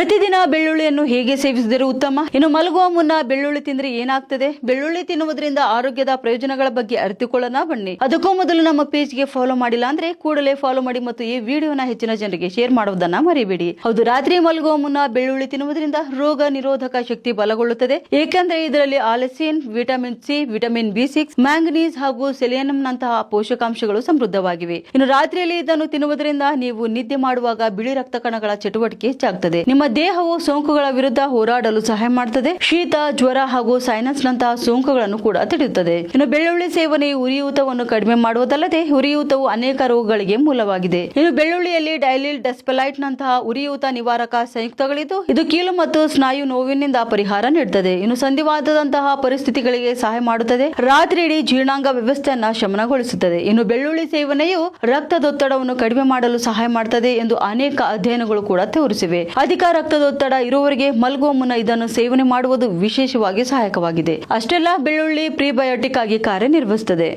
ಪ್ರತಿದಿನ ಬೆಳ್ಳುಳ್ಳಿಯನ್ನು ಹೇಗೆ ಸೇವಿಸಿದರೆ ಉತ್ತಮ? ಇನ್ನು ಮಲಗುವ ಮುನ್ನ ಬೆಳ್ಳುಳ್ಳಿ ತಿಂದ್ರೆ ಏನಾಗ್ತದೆ? ಬೆಳ್ಳುಳ್ಳಿ ತಿನ್ನುವುದರಿಂದ ಆರೋಗ್ಯದ ಪ್ರಯೋಜನಗಳ ಬಗ್ಗೆ ಅರಿತುಕೊಳ್ಳೋಣ, ಬನ್ನಿ. ಅದಕ್ಕೂ ಮೊದಲು ನಮ್ಮ ಪೇಜ್ಗೆ ಫಾಲೋ ಮಾಡಿಲ್ಲ ಅಂದ್ರೆ ಕೂಡಲೇ ಫಾಲೋ ಮಾಡಿ ಮತ್ತು ಈ ವಿಡಿಯೋನ ಹೆಚ್ಚಿನ ಜನರಿಗೆ ಶೇರ್ ಮಾಡುವುದನ್ನ ಮರಿಬೇಡಿ. ಹೌದು, ರಾತ್ರಿ ಮಲಗುವ ಮುನ್ನ ಬೆಳ್ಳುಳ್ಳಿ ತಿನ್ನುವುದರಿಂದ ರೋಗ ನಿರೋಧಕ ಶಕ್ತಿ ಬಲಗೊಳ್ಳುತ್ತದೆ. ಏಕೆಂದ್ರೆ ಇದರಲ್ಲಿ allicin vitamin C, vitamin B six manganese ಹಾಗೂ ಸೆಲಿಯನಂನಂತಹ ಪೋಷಕಾಂಶಗಳು ಸಮೃದ್ಧವಾಗಿವೆ. ಇನ್ನು ರಾತ್ರಿಯಲ್ಲಿ ಇದನ್ನು ತಿನ್ನುವುದರಿಂದ ನೀವು ನಿದ್ದೆ ಮಾಡುವಾಗ ಬಿಳಿ ರಕ್ತ ಕಣಗಳ ಚಟುವಟಿಕೆ ಹೆಚ್ಚಾಗ್ತದೆ. ನಿಮ್ಮ ದೇಹವು ಸೋಂಕುಗಳ ವಿರುದ್ಧ ಹೋರಾಡಲು ಸಹಾಯ ಮಾಡುತ್ತದೆ ಶೀತ, ಜ್ವರ ಹಾಗೂ ಸೈನಸ್ ನಂತಹ ಸೋಂಕುಗಳನ್ನು ಕೂಡ ತಡೆಯುತ್ತದೆ. ಇನ್ನು ಬೆಳ್ಳುಳ್ಳಿ ಸೇವನೆ, ಉರಿಯೂತವನ್ನು ಕಡಿಮೆ ಮಾಡುವುದಲ್ಲದೆ ಉರಿಯೂತವು ಅನೇಕ ರೋಗಗಳಿಗೆ ಮೂಲವಾಗಿದೆ. ಇನ್ನು ಬೆಳ್ಳುಳ್ಳಿಯಲ್ಲಿ ಡೈಲಿಲ್ ಡೆಸ್ಪಲೈಟ್ ನಂತಹ ಉರಿಯೂತ ನಿವಾರಕ ಸಂಯುಕ್ತಗಳಿದ್ದು, ಇದು ಕೀಲು ಮತ್ತು ಸ್ನಾಯು ನೋವಿನಿಂದ ಪರಿಹಾರ ನೀಡುತ್ತದೆ ಇನ್ನು ಸಂಧಿವಾದದಂತಹ ಪರಿಸ್ಥಿತಿಗಳಿಗೆ ಸಹಾಯ ಮಾಡುತ್ತದೆ. ರಾತ್ರಿ ಜೀರ್ಣಾಂಗ ವ್ಯವಸ್ಥೆಯನ್ನ ಶಮನಗೊಳಿಸುತ್ತದೆ. ಇನ್ನು ಬೆಳ್ಳುಳ್ಳಿ ಸೇವನೆಯು ರಕ್ತದೊತ್ತಡವನ್ನು ಕಡಿಮೆ ಮಾಡಲು ಸಹಾಯ ಮಾಡುತ್ತದೆ ಎಂದು ಅನೇಕ ಅಧ್ಯಯನಗಳು ಕೂಡ ತೋರಿಸಿವೆ. ಅಧಿಕ ರಕ್ತದೊತ್ತಡ ಇರುವವರಿಗೆ ಮಲಗುವ ಮುನ್ನ ಇದನ್ನು ಸೇವನೆ ಮಾಡುವುದು ವಿಶೇಷವಾಗಿ ಸಹಾಯಕವಾಗಿದೆ. ಅಷ್ಟೆಲ್ಲ ಬೆಳ್ಳುಳ್ಳಿ ಪ್ರಿಬಯೋಟಿಕ್ ಆಗಿ ಕಾರ್ಯನಿರ್ವಹಿಸುತ್ತದೆ.